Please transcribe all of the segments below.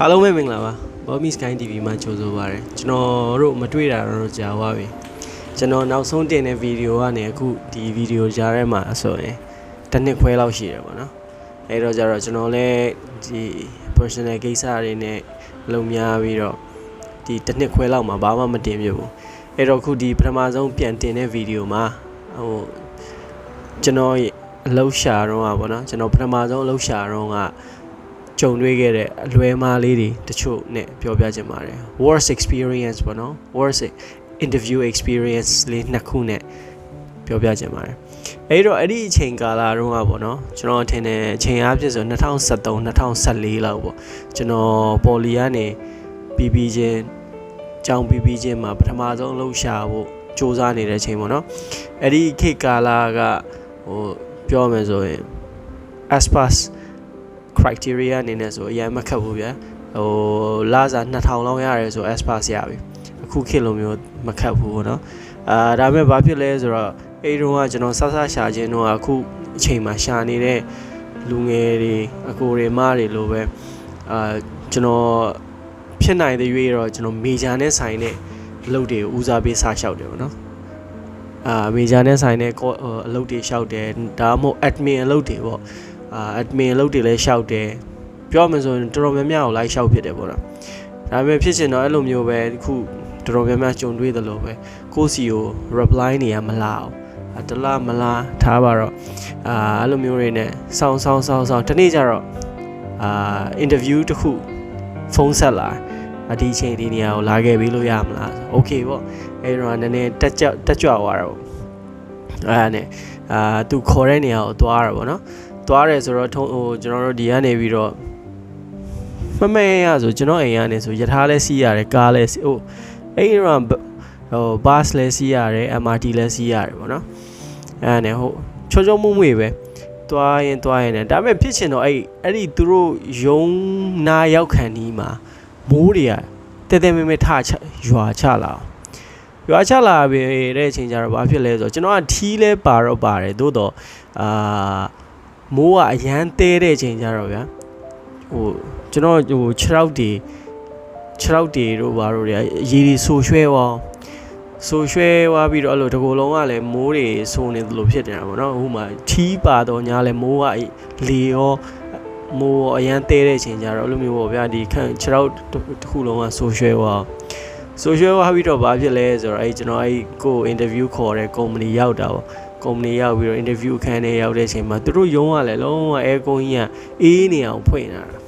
အားလုံးပဲမင်္ဂလာပါ Bobby Sky TV မှာကြိုဆိုပါရစေကျွန်တော်တို့မတွေ့တာတော့ကြာသွားပြီကျွန်တော်နောက်ဆုံးတင်တဲ့ဗီဒီယိုကနေအခုဒီဗီဒီယိုကြားထဲမှာဆိုရင်တစ်နှစ်ခွဲလောက်ရှိတယ်ပေါ့နော်အဲတော့ကြတော့ကျွန်တော်လည်းဒီ personal ကိစ္စတွေနဲ့လုံများပြီးတော့ဒီတစ်နှစ်ခွဲလောက်မှာဘာမှမတင်ပြဘူးအဲတော့အခုဒီပထမဆုံးပြန်တင်တဲ့ဗီဒီယိုမှာဟိုကျွန်တော်ရဲ့အလုပ်ရှာတော့อ่ะပေါ့နော်ကျွန်တော်ပထမဆုံးအလုပ်ရှာတော့က ကြုံတွေ့ခဲ့တဲ့အလွဲမားလေးတွေတချို့နဲ့ပြောပြချင်ပါတယ် worst experience ပေါ့နော် worst interview experience လေးနှစ်ခုနဲ့ပြောပြချင်ပါတယ်အဲ့တော့အဲ့ဒီအချိန်ကာလတုန်းကပေါ့နော်ကျွန်တော်ထင်တယ်အချိန်အားဖြင့်ဆို2013 2014လောက်ပေါ့ကျွန်တော်ပေါ်လီကနေပြီးပြီးချင်းကြောင်ပြီးပြီးချင်းမှာပထမဆုံးလှုပ်ရှားဖို့စူးစမ်းနေတဲ့အချိန်ပေါ့နော်အဲ့ဒီခေတ်ကာလကဟိုပြောမယ်ဆိုရင် aspas criteria အနေနဲ့ဆိုအရင်မခက်ဘူးဗျာဟိုလာစား2000လောက်ရတယ်ဆို Espas ရပြီအခုခေတ်လိုမျိုးမခက်ဘူးပေါ့နော်အာဒါပေမဲ့ဘာဖြစ်လဲဆိုတော့အဲ့တုန်းကကျွန်တော်ဆဆရှာခြင်းတော့အခုအချိန်မှာရှာနေတဲ့လူငယ်တွေအကိုတွေမတွေလိုပဲအာကျွန်တော်ဖြစ်နိုင်တဲ့ရွေးတော့ကျွန်တော်မေဂျာနဲ့ဆိုင်တဲ့အလုပ်တွေကိုဦးစားပေးစားလျှောက်တယ်ပေါ့နော်အာမေဂျာနဲ့ဆိုင်တဲ့အလုပ်တွေလျှောက်တယ်ဒါမှမဟုတ် admin အလုပ်တွေပေါ့ အာ admin အလုပ်တွေလည်းလျှောက်တယ်ပြောမှဆိုရင်တော်တော်များများကိုလိုက်လျှောက်ဖြစ်တယ်ပေါ့နော်ဒါပေမဲ့ဖြစ်ချင်တော့အဲ့လိုမျိုးပဲခုတော်တော်များများကြုံတွေ့သလိုပဲကိုယ့်စီကို reply နေရမလားအောင်အာတလားမလားထားပါတော့အာအဲ့လိုမျိုးတွေနဲ့စောင်းစောင်းစောင်းစောင်းတနေ့ကျတော့အာ interview တစ်ခုဖုန်းဆက်လာအဒီအချိန်ဒီနေရာကိုလာခဲ့ပြီးလို့ရမလားဆို okay ပေါ့အဲ့တော့နည်းနည်းတက်ကြွတက်ကြွသွားတော့အဲ့ဒါနဲ့အာသူခေါ်တဲ့နေရာကိုသွားတာပေါ့နော် သွားတယ်ဆိုတော့ထုံးဟိုကျွန်တော်တို့ဒီကနေပြီးတော့မမဲရဆိုကျွန်တော်အိမ်ကနေဆိုယထာလဲစီးရတယ်ကားလဲစီးဟိုအဲ့ဒီတော့ဟိုဘတ်လဲစီးရတယ် MRT လဲစီးရတယ်ပေါ့နော်အဲ့ဒါနဲ့ဟိုချောချောမွမွေပဲသွားရင်သွားရင်လည်းဒါပေမဲ့ဖြစ်ချင်တော့အဲ့အဲ့ဒီသူတို့ယုံနာရောက်ခံဒီမှာမိုးတွေကတဲတဲမဲမဲထချရွာချလာအောင်ရွာချလာပြီတဲ့အချိန်ကျတော့ဘာဖြစ်လဲဆိုတော့ကျွန်တော်ကထီးလဲပါတော့ပါတယ်သို့တော့အာ မိုးကအရန်တဲတဲ့အချိန်ကျတော့ဗျာဟိုကျွန်တော်ဟို6ရောက်တီ6ရောက်တီတို့ဘာတို့တွေရေတွေဆူရွှဲသွားဆူရွှဲသွားပြီးတော့အဲ့လိုတကူလုံးကလည်းမိုးတွေဆိုနေသလိုဖြစ်နေတာပေါ့နော်ဟိုမှာထီးပါတော့ညာလည်းမိုးကလေရောမိုးအရန်တဲတဲ့အချိန်ကျတော့အဲ့လိုမျိုးပေါ့ဗျာဒီခန့်6ရောက်တစ်ခုလုံးကဆူရွှဲသွားဆိုရှယ်ဝါပြီးတော့ဘာဖြစ်လဲဆိုတော့အဲကျွန်တော်အဲကိုအင်တာဗျူးခေါ်တဲ့ကုမ္ပဏီရောက်တာပေါ့ ကုမ္ပဏီရောက်ပြီးတော့အင်တာဗျူးအခန်းထဲရောက်တဲ့အချိန်မှာသူတို့ရုံးကလည်းလုံးဝအဲကုန်းကြီးကအေးနေအောင်ဖွင့်လာတာ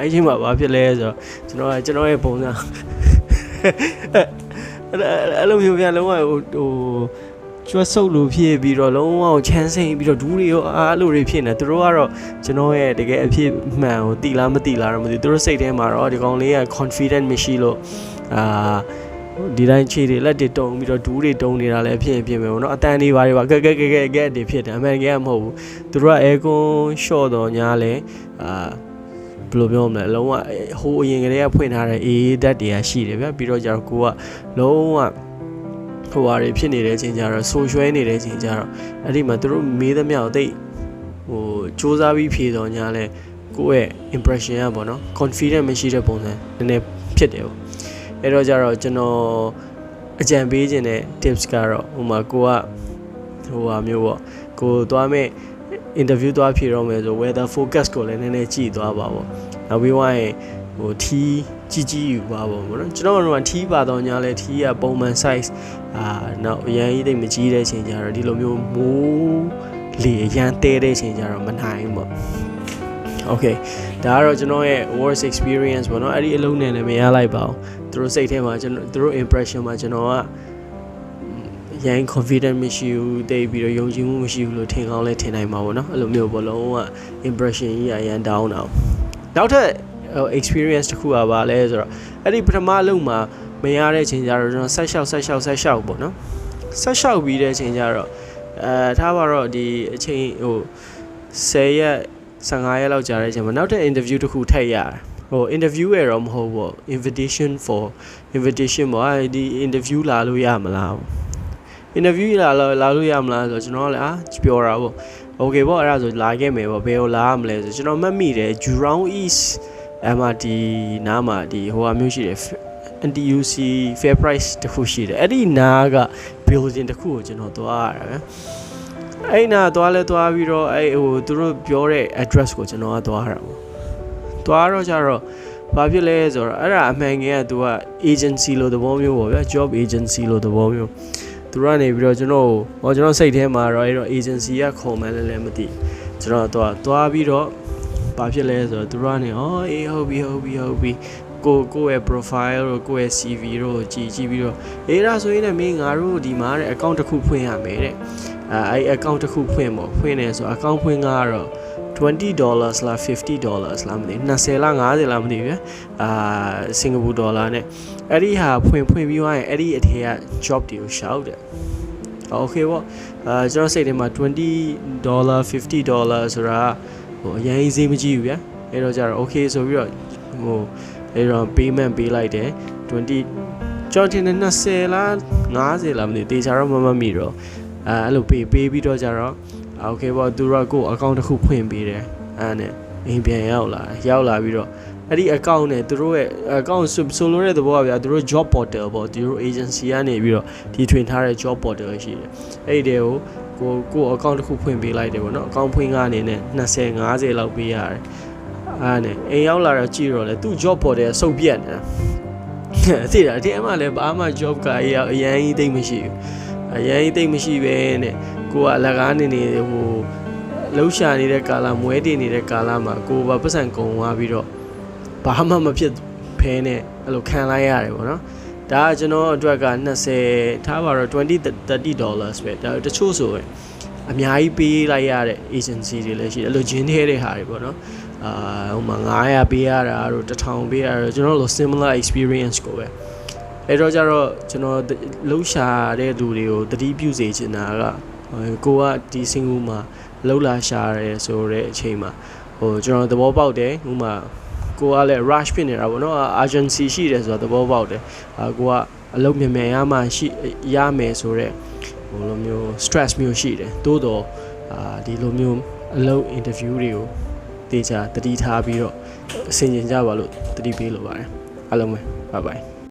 အဲအချိန်မှာဘာဖြစ်လဲဆိုတော့ကျွန်တော်ကကျွန်တော်ရဲ့ပုံစံအဲ့လိုမျိုးပြန်လုံးဝဟိုဟိုကျွတ်ဆုပ်လို့ဖြစ်ပြီးတော့လုံးဝချမ်းစိမ့်ပြီးတော့ဒူးတွေရောအားလိုတွေဖြစ်နေသူတို့ကတော့ကျွန်တော်ရဲ့တကယ်အဖြစ်မှန်ကိုတီလားမတီလားတော့မသိဘူးသူတို့စိတ်ထဲမှာတော့ဒီကောင်လေးက confident မရှိလို့အာ ဒီတိုင်းခြေတွေလက်တွေတုံပြီးတော့ဒူးတွေတုံနေတာလည်းဖြစ်ရင်ဖြစ်မယ်ပေါ့နော်အတန်တွေပါတွေပါကဲကဲကဲကဲကဲတွေဖြစ်တယ်အမှန်တကယ်မဟုတ်ဘူးသူတို့ကအဲကွန်ရှော့တော့ညာလဲအာဘယ်လိုပြောမလဲလုံးဝဟိုအရင်ကတည်းကဖွင့်ထားတဲ့အေးဓာတ်တွေကရှိတယ်ဗျပြီးတော့ကျတော့ကိုကလုံးဝဟိုဟာတွေဖြစ်နေတဲ့အချိန်ကျတော့ဆိုရွှဲနေတဲ့အချိန်ကျတော့အဲ့ဒီမှာသူတို့မေးသမျှကိုတိတ်ဟိုစူးစမ်းပြီးဖြေတော့ညာလဲကိုယ့်ရဲ့ impression ကပေါ့နော် confident မရှိတဲ့ပုံစံနည်းနည်းဖြစ်တယ်ပေါ့ အဲ့တော့ကြတော့ကျွန်တော်အကြံပေးခြင်းတဲ့ tips ကတော့ဟိုမှာကိုကဟိုဟာမျိုးပေါ့ကိုသွားမဲ့ interview သွားဖြေတော့မယ်ဆို weather focus ကိုလည်းနည်းနည်းကြည့်သွားပါပေါ့နောက်ပြီးွားရင်ဟိုထီးကြီးကြီးယူပါပေါ့ဗောနော်ကျွန်တော်တို့ကထီးပါတော့ညာလဲထီးကပုံမှန် size အာနောက်အရင်ကြီးတိတ်မကြီးတဲ့အချိန်ကျတော့ဒီလိုမျိုးမိုးလေအရန်တဲတဲ့အချိန်ကျတော့မနိုင်ဘူးပေါ့ Okay ဒါကတော့ကျွန်တော်ရဲ့ worst experience ပေါ့နော်အဲ့ဒီအလုံးနဲ့လည်းမရလိုက်ပါဘူးသူတို့စိတ်ထဲမှာကျွန်တော်သူတို့ impression မှာကျွန်တော်ကရန် confident မရှိဘူးတိတ်ပြီးတော့ယုံကြည်မှုမရှိဘူးလို့ထင်ကောင်းလဲထင်နိုင်မှာပေါ့နော်အဲ့လိုမျိုးပေါ့လုံးဝ impression ကြီးအရန် down အောင်နောက်ထပ် experience တစ်ခုကပါလဲဆိုတော့အဲ့ဒီပထမအလုံးမှာမရတဲ့အချိန်ကျတော့ကျွန်တော်ဆက်လျှောက်ဆက်လျှောက်ဆက်လျှောက်ပေါ့နော်ဆက်လျှောက်ပြီးတဲ့အချိန်ကျတော့အဲထားပါတော့ဒီအချိန်ဟို10ရက် 15ရက်လောက်ကြာတဲ့အချိန်မှာနောက်တဲ့ interview တစ်ခုထည့်ရတယ်ဟို interview ရတော့မဟုတ်ဘူး invitation for invitation ပေါ့အဲဒီ interview လာလို့ရမလား interview လာလာလို့ရမလားဆိုတော့ကျွန်တော်ကလည်းအာပြောတာပေါ့ okay ပေါ့အဲ့ဒါဆိုလာခဲ့မယ်ပေါ့ဘယ်ကိုလာရမလဲဆိုကျွန်တော်မှတ်မိတယ် Jurong East အဲမှာဒီနားမှာဒီဟိုဟာမျိုးရှိတယ် NTUC fair price တခုရှိတယ်အဲ့ဒီနားက building တခုကိုကျွန်တော်သွားရတာပဲ အဲ့နာသွားလဲသွားပြီးတော့အဲ့ဟိုသူတို့ပြောတဲ့ address ကိုကျွန်တော်ကသွားရတာပေါ့သွားတော့ကြတော့ဘာဖြစ်လဲဆိုတော့အဲ့ဒါအမှန်ငယ်ကသူက agency လို့သဘောမျိုးပေါ့ဗျာ job agency လို့သဘောမျိုးသူတို့ကနေပြီးတော့ကျွန်တော်ဟောကျွန်တော်စိတ်ထဲမှာတော့အဲ့တော့ agency ကခေါ်မှန်းလည်းလည်းမသိကျွန်တော်သွားသွားပြီးတော့ဘာဖြစ်လဲဆိုတော့သူတို့ကနေအော်အေးဟုတ်ပြီဟုတ်ပြီဟုတ်ပြီကိုကိုယ့်ရဲ့ profile တို့ကိုယ့်ရဲ့ CV တို့ကြည့်ကြည့်ပြီးတော့အေးဒါဆိုရင်လည်းမင်းငါတို့ဒီမှာတဲ့ account တစ်ခုဖွင့်ရမယ်တဲ့ အဲအဲ့ account တစ်ခုဖွင့်ပေါ့ဖွင့်နေဆို account ဖွင့်ကတော့20 dollars လား50 dollars လားမသိ20လား50လားမသိဘူးအာစင်ကာပူဒေါ်လာနဲ့အဲ့ဒီဟာဖွင့်ဖွင့်ပြီးသွားရင်အဲ့ဒီအထက်က job တွေကိုရှောက်တယ်โอเคပေါ့အာကျွန်တော်စိတ်ထဲမှာ20 dollar 50 dollar ဆိုတာဟိုအရင်ဈေးမကြည့်ဘူးဗျာအဲ့တော့ကျတော့ okay ဆိုပြီးတော့ဟိုအဲ့တော့ payment ပေးလိုက်တယ်20ကျွန်တော်ထင်တယ်20လား50လားမသိတေချာတော့မမမိတော့ အဲအဲ့လိုပေးပေးပြီးတော့ကျတော့โอเคပေါ့သူတို့ကကို account တစ်ခုဖွင့်ပေးတယ်အဲ့နဲ့အိမ်ပြန်ရောက်လာရောက်လာပြီးတော့အဲ့ဒီ account နဲ့သူတို့ရဲ့ account ဆိုလိုတဲ့သဘောကဗျာသူတို့ job portal ပေါ့သူတို့ agency ကနေပြီးတော့ဒီထွင်ထားတဲ့ job portal ရှိတယ်အဲ့ဒီတွေကိုကိုကို account တစ်ခုဖွင့်ပေးလိုက်တယ်ပေါ့နော် account ဖွင့်ကအနေနဲ့20 50လောက်ပေးရတယ်အဲ့နဲ့အိမ်ရောက်လာတော့ကြည့်တော့လေသူ job portal စုပ်ပြတ်နေတာသိတာဒီအမှလည်းဘာမှ job ကအရင်အရင်ကြီးသိမ့်မရှိဘူး အရင်ကြီးသိမ့်မရှိပဲနဲ့ကိုကအလကားနေနေဟိုလှုပ်ရှာနေတဲ့ကာလမွဲတည်နေတဲ့ကာလမှာကိုကပတ်စံကုန်သွားပြီးတော့ဘာမှမဖြစ်ဖဲနဲ့အဲ့လိုခံလိုက်ရတယ်ပေါ့နော်ဒါကကျွန်တော်အတွက်က20ထားပါတော့20 30 dollars ပဲဒါတချို့ဆိုရင်အများကြီးပေးလိုက်ရတဲ့ agency တွေလည်းရှိတယ်အဲ့လိုဂျင်းထဲတဲ့ဟာတွေပေါ့နော်အာဟိုမှာ900ပေးရတာတို့1000ပေးရတာကျွန်တော်တို့ similar experience ကိုပဲ အဲ့တော့ကျတော့ကျွန်တော်လှုပ်ရှာတဲ့လူတွေကိုတတိပြုစေချင်တာကကိုကဒီစင်ကူမှာလှုပ်လာရှာရဲဆိုတဲ့အချိန်မှာဟိုကျွန်တော်သဘောပေါက်တယ်ဥမာကိုကလည်း rush ဖြစ်နေတာပေါ့နော် urgency ရှိတယ်ဆိုတာသဘောပေါက်တယ်အာကိုကအလုပ်မြန်မြန်ရမှရှိရမယ်ဆိုတော့ဟိုလိုမျိုး stress မျိုးရှိတယ်တိုးတော့အာဒီလိုမျိုးအလုပ် interview တွေကိုတေချာတတိထားပြီးတော့အဆင်ကျင်ကြပါလို့တတိပေးလိုပါတယ်အားလုံးပဲ bye bye